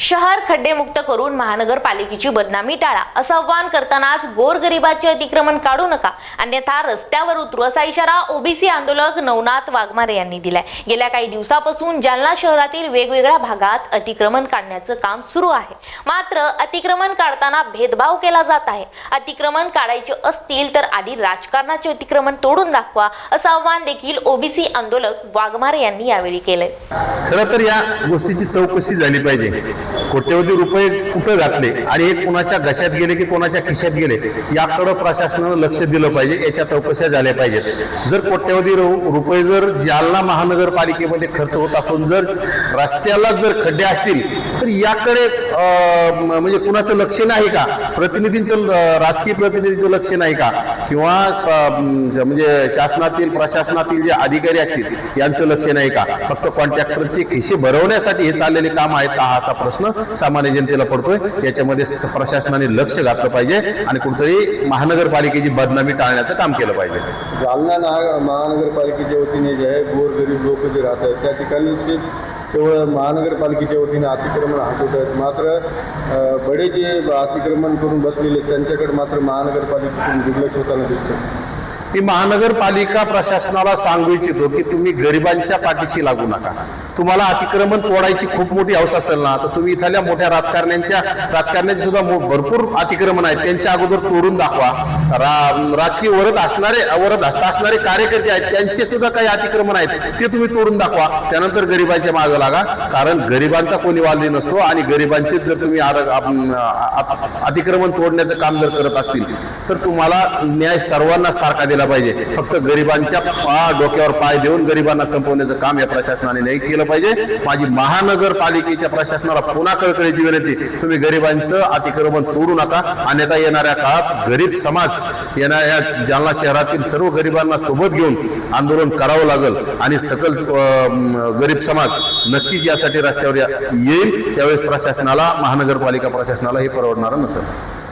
शहर खड्डेमुक्त करून महानगरपालिकेची बदनामी टाळा. असं आव्हान करतानाच गोरगरिबाचे अतिक्रमण काढू नका. अन्यथा रस्त्यावर उतरू असा इशारा ओबीसी आंदोलक नवनाथ वाघमारे यांनी दिलाय. गेल्या काही दिवसापासून जालना शहरातील वेगवेगळ्या भागात अतिक्रमण काढण्याचं काम सुरू आहे. मात्र अतिक्रमण काढताना भेदभाव केला जात आहे. अतिक्रमण काढायचे असतील तर आधी राजकारणाचे अतिक्रमण तोडून दाखवा असं आव्हान देखील ओबीसी आंदोलक वाघमारे यांनी यावेळी केलंय. खरं तर या गोष्टीची चौकशी झाली पाहिजे. कोट्यवधी रुपये कुठं घातले? आणि हे कोणाच्या घशात गेले की कोणाच्या खिशात गेले? याकडं प्रशासनानं लक्ष दिलं पाहिजे याच्या चौकशा झाल्या पाहिजेत. जर कोट्यवधी रु- रुपये जर जालना महानगरपालिकेमध्ये खर्च होत असून जर रस्त्याला जर खड्डे असतील तर याकडे म्हणजे कुणाचं लक्ष नाही का? प्रतिनिधींचं राजकीय प्रतिनिधीचं लक्ष नाही का? किंवा म्हणजे शासनातील प्रशासनातील जे अधिकारी असतील यांचं लक्ष नाही का? फक्त कॉन्ट्रॅक्टरचे खिशे भरवण्यासाठी हे चाललेले काम आहेत का? हा असा प्रश्न सामान्य जनतेला पडतोय. याच्यामध्ये प्रशासनाने लक्ष घातलं पाहिजे आणि कुठेतरी महानगरपालिकेची बदनामी टाळण्याचं काम केलं पाहिजे. जालना महानगरपालिकेच्या वतीने जे आहे गोरगरीब लोक जे राहत आहेत त्या ठिकाणी जे केवळ महानगरपालिकेच्या वतीने अतिक्रमण हाकवत आहेत. मात्र बडे जे अतिक्रमण करून बसलेले त्यांच्याकडे मात्र महानगरपालिकेतून दुर्लक्ष होताना दिसतं मी महानगरपालिका प्रशासनाला सांगू इच्छितो की तुम्ही गरिबांच्या पाठीशी लागू नका. तुम्हाला अतिक्रमण तोडायची खूप मोठी हौस असेल ना तर तुम्ही इथल्या मोठ्या राजकारण्यांच्या राजकारण्याचे सुद्धा भरपूर अतिक्रमण आहेत. त्यांच्या अगोदर तोडून दाखवा. रा- राजकीय वरद असणारे वरद असता असणारे कार्यकर्ते आहेत. त्यांचे सुद्धा काही अतिक्रमण आहेत. ते तुम्ही तोडून दाखवा. त्यानंतर गरिबांच्या मागे लागा. कारण गरिबांचा कोणी वाली नसतो आणि गरिबांचेच जर तुम्ही आर- अतिक्रमण तोडण्याचं काम जर करत असतील तर तुम्हाला न्याय सर्वांना सारखा दिला पाहिजे. फक्त गरिबांच्या पा डोक्यावर पाय देऊन गरिबांना संपवण्याचं काम या प्रशासनाने नाही केलं पाहिजे. माझी महानगरपालिकेच्या प्रशासनाला पुन्हा कळकळीची विनंती तुम्ही गरिबांचं अतिक्रमण तोडू नका. अन्यथा येणाऱ्या काळात गरीब समाज येणाऱ्या जालना शहरातील सर्व गरिबांना सोबत घेऊन आंदोलन करावं लागेल. आणि सकल गरीब समाज नक्कीच यासाठी रस्त्यावर या- येईल. त्यावेळेस प्रशासनाला महानगरपालिका प्रशासनाला हे परवडणारं नसेल.